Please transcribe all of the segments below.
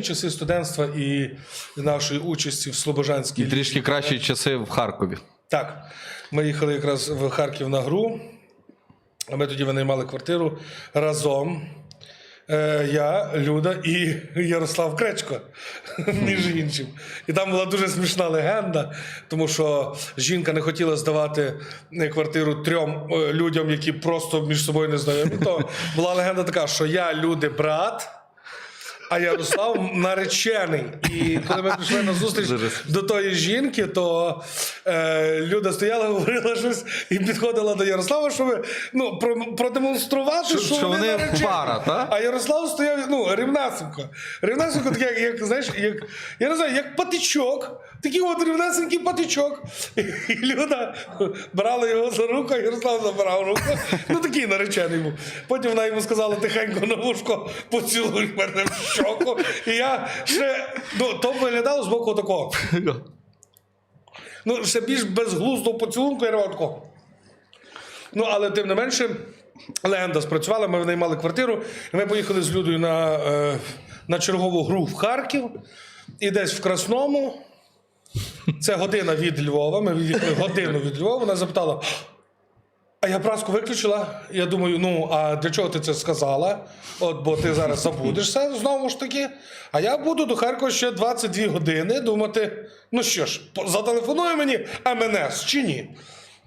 часи студентства і нашої участі в Слобожанській. І трішки кращі часи в Харкові. Так, ми їхали якраз в Харків на гру. Ми тоді винаймали квартиру разом. Е, я, Люда і Ярослав Кречко, між іншим. І там була дуже смішна легенда, тому що жінка не хотіла здавати е, квартиру трьом е, людям, які просто між собою не знайомі. То була легенда така, що я, люди, брат. А Ярослав наречений. І коли ми прийшли на зустріч до тої жінки, то е, Люда стояла, говорила щось і підходила до Ярослава, щоб ну, про, продемонструвати, Що- що, що вони наречені. пара, та? А Ярослав стояв, ну, рівнесенько. Рівнесенько, таке, як, як, знаєш, як, я не знаю, як патичок. Такий от рівнесенький патичок. І, Люда брала його за руку, а Ярослав забирав руку. Ну такий наречений був. Потім вона йому сказала тихенько на вушко, поцілуй мене щоку. І я ще ну, то виглядало з боку такого. Ну, ще більш безглуздого поцілунку я робив такого. Ну, але тим не менше, легенда спрацювала, ми винаймали квартиру, і ми поїхали з Людою на, е, на чергову гру в Харків. І десь в Красному. Це година від Львова. Ми від'їхали годину від Львова. Вона запитала: а я праску виключила. Я думаю, ну а для чого ти це сказала? От, бо ти зараз забудешся знову ж таки. А я буду до Харкова ще 22 години думати: ну що ж, зателефонує мені МНС чи ні?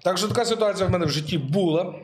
Так що така ситуація в мене в житті була.